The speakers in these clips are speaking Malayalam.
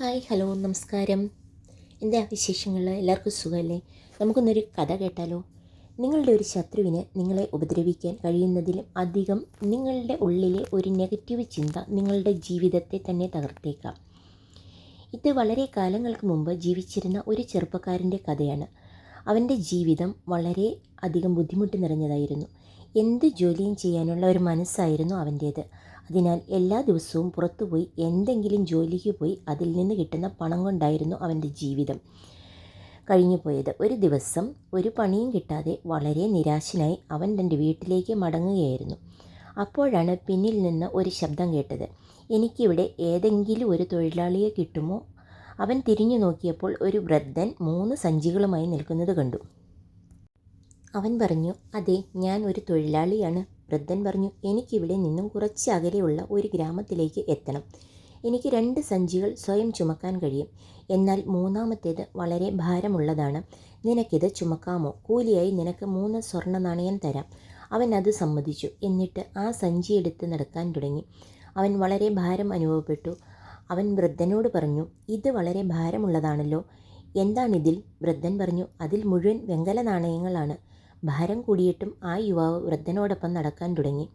ഹായ് ഹലോ നമസ്കാരം. എന്താ വിശേഷങ്ങൾ? എല്ലാവർക്കും സുഖമല്ലേ? നമുക്കൊന്നൊരു കഥ കേട്ടാലോ? നിങ്ങളുടെ ഒരു ശത്രുവിനെ നിങ്ങളെ ഉപദ്രവിക്കാൻ കഴിയുന്നതിലും അധികം നിങ്ങളുടെ ഉള്ളിലെ ഒരു നെഗറ്റീവ് ചിന്ത നിങ്ങളുടെ ജീവിതത്തെ തന്നെ തകർത്തേക്കാം. ഇത് വളരെ കാലങ്ങൾക്ക് മുമ്പ് ജീവിച്ചിരുന്ന ഒരു ചെറുപ്പക്കാരന്റെ കഥയാണ്. അവന്റെ ജീവിതം വളരെ അധികം ബുദ്ധിമുട്ട് നിറഞ്ഞതായിരുന്നു. എന്ത് ജോലിയും ചെയ്യാനുള്ള ഒരു മനസ്സായിരുന്നു അവന്റേത്. അതിനാൽ എല്ലാ ദിവസവും പുറത്തുപോയി എന്തെങ്കിലും ജോലിക്ക് പോയി അതിൽ നിന്ന് കിട്ടുന്ന പണം കൊണ്ടായിരുന്നു അവന്റെ ജീവിതം കഴിഞ്ഞു പോയത് ഒരു ദിവസം ഒരു പണിയും കിട്ടാതെ വളരെ നിരാശനായി അവൻ തന്റെ വീട്ടിലേക്ക് മടങ്ങുകയായിരുന്നു. അപ്പോഴാണ് പിന്നിൽ നിന്ന് ഒരു ശബ്ദം കേട്ടത്. എനിക്കിവിടെ ഏതെങ്കിലും ഒരു തൊഴിലാളിയെ കിട്ടുമോ? അവൻ തിരിഞ്ഞു നോക്കിയപ്പോൾ ഒരു വൃദ്ധൻ മൂന്ന് സഞ്ചികളുമായി നിൽക്കുന്നത് കണ്ടു. അവൻ പറഞ്ഞു അതെ ഞാൻ ഒരു തൊഴിലാളിയാണ്. വൃദ്ധൻ പറഞ്ഞു എനിക്കിവിടെ നിന്നും കുറച്ച് അകലെയുള്ള ഒരു ഗ്രാമത്തിലേക്ക് എത്തണം. എനിക്ക് രണ്ട് സഞ്ചികൾ സ്വയം ചുമക്കാൻ കഴിയും. എന്നാൽ മൂന്നാമത്തേത് വളരെ ഭാരമുള്ളതാണ്. നിനക്കിത് ചുമക്കാമോ? കൂലിയായി നിനക്ക് മൂന്ന് സ്വർണ നാണയം തരാം. അവൻ അത് സമ്മതിച്ചു. എന്നിട്ട് ആ സഞ്ചി എടുത്ത് നടക്കാൻ തുടങ്ങി. അവൻ വളരെ ഭാരം അനുഭവപ്പെട്ടു. അവൻ വൃദ്ധനോട് പറഞ്ഞു ഇത് വളരെ ഭാരമുള്ളതാണല്ലോ. എന്താണിതിൽ? വൃദ്ധൻ പറഞ്ഞു അതിൽ മുഴുവൻ വെങ്കല നാണയങ്ങളാണ്. ഭാരം കൂടിയിട്ടും ആ യുവാവ് വൃദ്ധനോടൊപ്പം നടക്കാൻ തുടങ്ങി.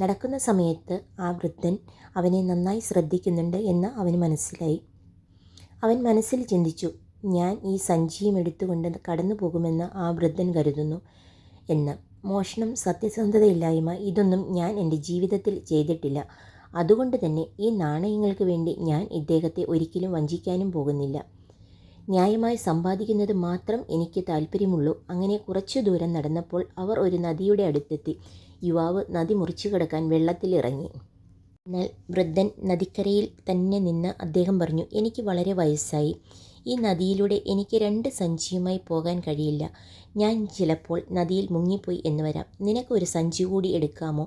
നടക്കുന്ന സമയത്ത് ആ വൃദ്ധൻ അവനെ നന്നായി ശ്രദ്ധിക്കുന്നുണ്ട് എന്ന് അവന് മനസ്സിലായി. അവൻ മനസ്സിൽ ചിന്തിച്ചു ഞാൻ ഈ സഞ്ചിയും എടുത്തുകൊണ്ട് കടന്നു പോകുമെന്ന് ആ വൃദ്ധൻ കരുതുന്നു എന്ന്. മോഷണം സത്യസന്ധതയില്ലായ്മ ഇതൊന്നും ഞാൻ എന്റെ ജീവിതത്തിൽ ചെയ്തിട്ടില്ല. അതുകൊണ്ട് തന്നെ ഈ നാണയങ്ങൾക്ക് വേണ്ടി ഞാൻ ഇദ്ദേഹത്തെ ഒരിക്കലും വഞ്ചിക്കാനും പോകുന്നില്ല. ന്യായമായി സമ്പാദിക്കുന്നത് മാത്രം എനിക്ക് താല്പര്യമുള്ളൂ അങ്ങനെ കുറച്ചു ദൂരം നടന്നപ്പോൾ അവർ ഒരു നദിയുടെ അടുത്തെത്തി. യുവാവ് നദി മുറിച്ചു കിടക്കാൻ വെള്ളത്തിലിറങ്ങി എന്നാൽ വൃദ്ധൻ നദിക്കരയിൽ തന്നെ നിന്ന് അദ്ദേഹം പറഞ്ഞു എനിക്ക് വളരെ വയസ്സായി. ഈ നദിയിലൂടെ എനിക്ക് രണ്ട് സഞ്ചിയുമായി പോകാൻ കഴിയില്ല. ഞാൻ ചിലപ്പോൾ നദിയിൽ മുങ്ങിപ്പോയി എന്ന് വരാം. നിനക്കൊരു സഞ്ചി കൂടി എടുക്കാമോ?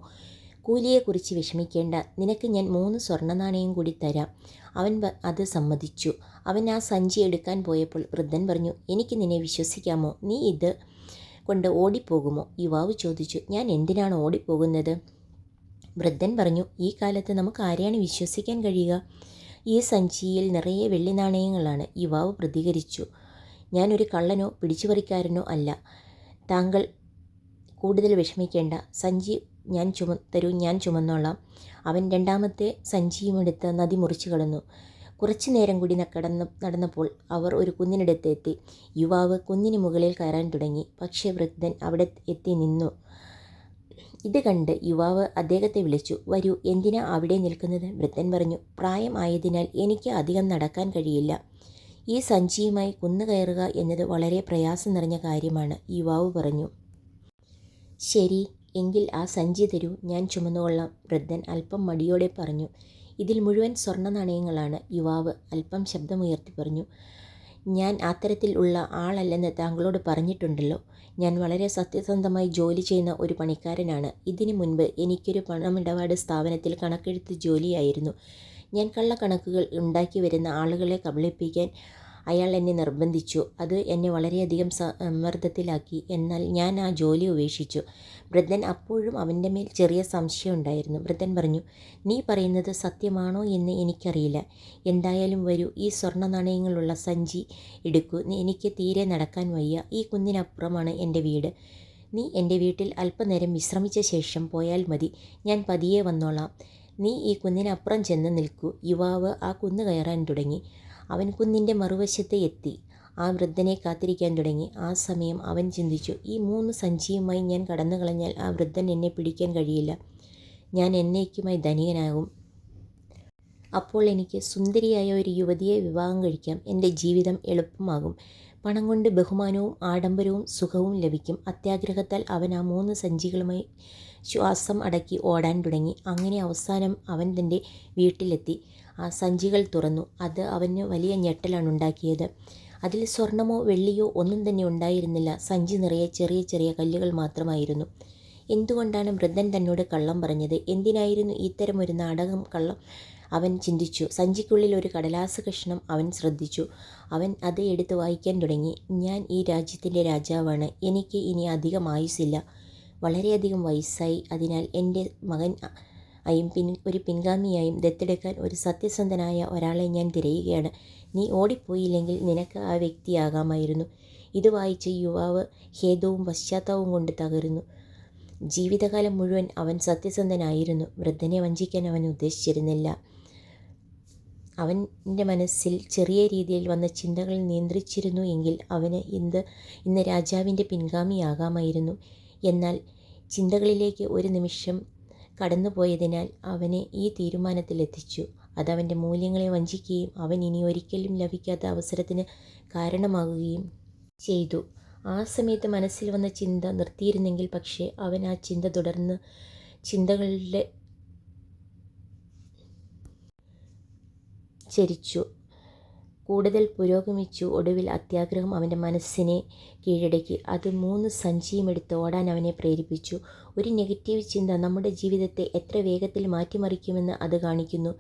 കൂലിയെക്കുറിച്ച് വിഷമിക്കേണ്ട. നിനക്ക് ഞാൻ മൂന്ന് സ്വർണ നാണയം കൂടി തരാം. അവൻ അത് സമ്മതിച്ചു. അവൻ ആ സഞ്ചി എടുക്കാൻ പോയപ്പോൾ വൃദ്ധൻ പറഞ്ഞു എനിക്ക് നിന്നെ വിശ്വസിക്കാമോ? നീ ഇത് കൊണ്ട് ഓടിപ്പോകുമോ? യുവാവ് ചോദിച്ചു ഞാൻ എന്തിനാണ് ഓടിപ്പോകുന്നത്? വൃദ്ധൻ പറഞ്ഞു ഈ കാലത്ത് നമുക്ക് ആരെയാണ് വിശ്വസിക്കാൻ കഴിയുക? ഈ സഞ്ചിയിൽ നിറയെ വെള്ളി നാണയങ്ങളാണ്. യുവാവ് പ്രതികരിച്ചു ഞാനൊരു കള്ളനോ പിടിച്ചുപറിക്കാരനോ അല്ല. താങ്കൾ കൂടുതൽ വിഷമിക്കേണ്ട. സഞ്ചി ഞാൻ ചുമ തരൂ ഞാൻ ചുമന്നോളാം. അവൻ രണ്ടാമത്തെ സഞ്ചിയുമെടുത്ത് നദി മുറിച്ചു കടന്നു കുറച്ചു നേരം കൂടി കടന്ന് നടന്നപ്പോൾ അവർ ഒരു കുന്നിനടുത്ത് എത്തി. യുവാവ് കുന്നിന് മുകളിൽ കയറാൻ തുടങ്ങി. പക്ഷേ വൃദ്ധൻ അവിടെ എത്തി നിന്നു. ഇത് കണ്ട് യുവാവ് അദ്ദേഹത്തെ വിളിച്ചു. വരൂ എന്തിനാ അവിടെ നിൽക്കുന്നത്? വൃദ്ധൻ പറഞ്ഞു. പ്രായമായതിനാൽ എനിക്ക് അധികം നടക്കാൻ കഴിയില്ല. ഈ സഞ്ചിയുമായി കുന്നു കയറുക എന്നത് വളരെ പ്രയാസം നിറഞ്ഞ കാര്യമാണ് യുവാവ് പറഞ്ഞു. ശരി എങ്കിൽ ആ സഞ്ചി തരൂ. ഞാൻ ചുമന്നുകൊള്ളാം. വൃദ്ധൻ അല്പം മടിയോടെ പറഞ്ഞു. ഇതിൽ മുഴുവൻ സ്വർണ നാണയങ്ങളാണ് യുവാവ് അല്പം ശബ്ദമുയർത്തി പറഞ്ഞു. ഞാൻ അത്തരത്തിൽ ഉള്ള ആളല്ലെന്ന് താങ്കളോട് പറഞ്ഞിട്ടുണ്ടല്ലോ. ഞാൻ വളരെ സത്യസന്ധമായി ജോലി ചെയ്യുന്ന ഒരു പണിക്കാരനാണ്. ഇതിനു മുൻപ് എനിക്കൊരു പണമിടപാട് സ്ഥാപനത്തിൽ കണക്കെഴുത്ത് ജോലിയായിരുന്നു. ഞാൻ കള്ളക്കണക്കുകൾ ഉണ്ടാക്കി വരുന്ന ആളുകളെ കബളിപ്പിക്കാൻ അയാൾ എന്നെ നിർബന്ധിച്ചു. അത് എന്നെ വളരെയധികം സമ്മർദ്ദത്തിലാക്കി എന്നാൽ ഞാൻ ആ ജോലി ഉപേക്ഷിച്ചു. വൃദ്ധൻ അപ്പോഴും അവന്റെ മേൽ ചെറിയ സംശയം ഉണ്ടായിരുന്നു. വൃദ്ധൻ പറഞ്ഞു നീ പറയുന്നത് സത്യമാണോ എന്ന് എനിക്കറിയില്ല. എന്തായാലും വരൂ. ഈ സ്വർണ നാണയങ്ങളുള്ള സഞ്ചി എടുക്കൂ. എനിക്ക് തീരെ നടക്കാൻ വയ്യ. ഈ കുന്നിനപ്പുറമാണ് എന്റെ വീട്. നീ എന്റെ വീട്ടിൽ അല്പനേരം വിശ്രമിച്ച ശേഷം പോയാൽ മതി. ഞാൻ പതിയെ വന്നോളാം. നീ ഈ കുന്നിനപ്പുറം ചെന്ന് നിൽക്കൂ. യുവാവ് ആ കുന്ന് കയറാൻ തുടങ്ങി. അവൻ കുന്നിന്റെ മറുവശത്ത് എത്തി. ആ വൃദ്ധനെ കാത്തിരിക്കാൻ തുടങ്ങി. ആ സമയം അവൻ ചിന്തിച്ചു ഈ മൂന്ന് സഞ്ചിയുമായി ഞാൻ കടന്നു കളഞ്ഞാൽ ആ വൃദ്ധൻ എന്നെ പിടിക്കാൻ കഴിയില്ല. ഞാൻ എന്നേക്കുമായി ധനികനാകും. അപ്പോൾ എനിക്ക് സുന്ദരിയായ ഒരു യുവതിയെ വിവാഹം കഴിക്കാം. എന്റെ ജീവിതം എളുപ്പമാകും. പണം കൊണ്ട് ബഹുമാനവും ആഡംബരവും സുഖവും ലഭിക്കും. അത്യാഗ്രഹത്താൽ അവൻ ആ മൂന്ന് സഞ്ചികളുമായി ശ്വാസം അടക്കി ഓടാൻ തുടങ്ങി. അങ്ങനെ അവസാനം അവൻ തന്റെ വീട്ടിലെത്തി. ആ സഞ്ചികൾ തുറന്നു. അത് അവന് വലിയ ഞെട്ടലാണ് ഉണ്ടാക്കിയത്. അതിൽ സ്വർണമോ വെള്ളിയോ ഒന്നും തന്നെ ഉണ്ടായിരുന്നില്ല. സഞ്ചി നിറയെ ചെറിയ ചെറിയ കല്ലുകൾ മാത്രമായിരുന്നു. എന്തുകൊണ്ടാണ് വൃദ്ധൻ തന്നോട് കള്ളം പറഞ്ഞത്? എന്തിനായിരുന്നു ഇത്തരം ഒരു നാടകം കള്ളം അവൻ ചിന്തിച്ചു. സഞ്ചിക്കുള്ളിൽ ഒരു കടലാസ് കഷ്ണം അവൻ ശ്രദ്ധിച്ചു. അവൻ അത് എടുത്ത് വായിക്കാൻ തുടങ്ങി. ഞാൻ ഈ രാജ്യത്തിന്റെ രാജാവാണ്. എനിക്ക് ഇനി അധികം ആയുസില്ല വളരെയധികം വയസ്സായി. അതിനാൽ എന്റെ മകൻ ആയും പിൻ ഒരു പിൻഗാമിയായും ദത്തെടുക്കാൻ ഒരു സത്യസന്ധനായ ഒരാളെ ഞാൻ തിരയുകയാണ്. നീ ഓടിപ്പോയില്ലെങ്കിൽ നിനക്ക് ആ വ്യക്തിയാകാമായിരുന്നു. ഇത് വായിച്ച യുവാവ് ഖേദവും പശ്ചാത്താപവും കൊണ്ട് തകരുന്നു. ജീവിതകാലം മുഴുവൻ അവൻ സത്യസന്ധനായിരുന്നു. വൃദ്ധനെ വഞ്ചിക്കാൻ അവൻ ഉദ്ദേശിച്ചിരുന്നില്ല. അവന്റെ മനസ്സിൽ ചെറിയ രീതിയിൽ വന്ന ചിന്തകൾ നിയന്ത്രിച്ചിരുന്നു എങ്കിൽ അവന് ഇന്ന് ഇന്ന് രാജാവിന്റെ പിൻഗാമിയാകാമായിരുന്നു. എന്നാൽ ചിന്തകളിലേക്ക് ഒരു നിമിഷം കടന്നുപോയതിനാൽ അവനെ ഈ തീരുമാനത്തിലെത്തിച്ചു. അതവന്റെ മൂല്യങ്ങളെ വഞ്ചിക്കുകയും അവൻ ഇനി ഒരിക്കലും ലഭിക്കാത്ത അവസരത്തിന് കാരണമാകുകയും ചെയ്തു. ആ സമയത്ത് മനസ്സിൽ വന്ന ചിന്ത നിർത്തിയിരുന്നെങ്കിൽ പക്ഷേ അവൻ ആ ചിന്ത തുടർന്ന് ചിന്തകളിലെ ചരിച്ചു. കൂടുതൽ പുരോഗമിച്ചു. ഒടുവിൽ അത്യാഗ്രഹം അവന്റെ മനസ്സിനെ കീഴടക്കി. അത് മൂന്ന് സഞ്ചിയും എടുത്ത് ഓടാൻ അവനെ പ്രേരിപ്പിച്ചു. ഒരു നെഗറ്റീവ് ചിന്ത നമ്മുടെ ജീവിതത്തെ എത്ര വേഗത്തിൽ മാറ്റിമറിക്കുമെന്ന് അത് കാണിക്കുന്നു.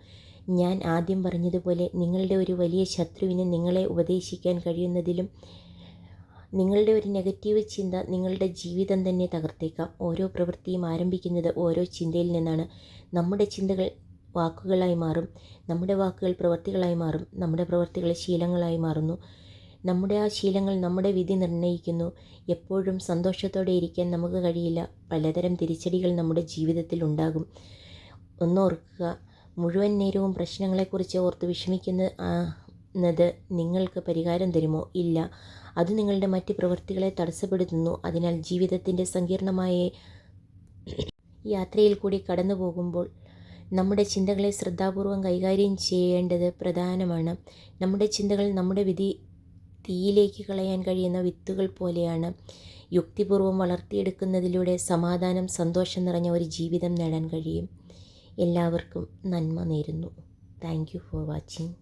ഞാൻ ആദ്യം പറഞ്ഞതുപോലെ നിങ്ങളുടെ ഒരു വലിയ ശത്രുവിനെ നിങ്ങളെ ഉപദേശിക്കാൻ കഴിയുന്നതിലും നിങ്ങളുടെ ഒരു നെഗറ്റീവ് ചിന്ത നിങ്ങളുടെ ജീവിതം തന്നെ തകർത്തേക്കാം. ഓരോ പ്രവൃത്തിയും ആരംഭിക്കുന്നത് ഓരോ ചിന്തയിൽ നിന്നാണ്. നമ്മുടെ ചിന്തകൾ വാക്കുകളായി മാറും. നമ്മുടെ വാക്കുകൾ പ്രവൃത്തികളായി മാറും. നമ്മുടെ പ്രവൃത്തികൾ ശീലങ്ങളായി മാറുന്നു. നമ്മുടെ ആ ശീലങ്ങൾ നമ്മുടെ വിധി നിർണയിക്കുന്നു. എപ്പോഴും സന്തോഷത്തോടെ ഇരിക്കാൻ നമുക്ക് കഴിയില്ല. പലതരം തിരിച്ചടികൾ നമ്മുടെ ജീവിതത്തിൽ ഉണ്ടാകും. ഒന്നോർക്കുക മുഴുവൻ നേരവും പ്രശ്നങ്ങളെക്കുറിച്ച് ഓർത്ത് വിഷമിക്കുന്നത് നിങ്ങൾക്ക് പരിഹാരം തരുമോ? ഇല്ല. അത് നിങ്ങളുടെ മറ്റ് പ്രവൃത്തികളെ തടസ്സപ്പെടുത്തുന്നു. അതിനാൽ ജീവിതത്തിന്റെ സങ്കീർണമായ യാത്രയിൽ കൂടി കടന്നു പോകുമ്പോൾ നമ്മുടെ ചിന്തകളെ ശ്രദ്ധാപൂർവം കൈകാര്യം ചെയ്യേണ്ടത് പ്രധാനമാണ്. നമ്മുടെ ചിന്തകൾ നമ്മുടെ വിധി തീയിലേക്ക് കളയാൻ കഴിയുന്ന വിത്തുകൾ പോലെയാണ്. യുക്തിപൂർവം വളർത്തിയെടുക്കുന്നതിലൂടെ സമാധാനം സന്തോഷം നിറഞ്ഞ ഒരു ജീവിതം നേടാൻ കഴിയും. എല്ലാവർക്കും നന്മ നേരുന്നു. Thank you for watching.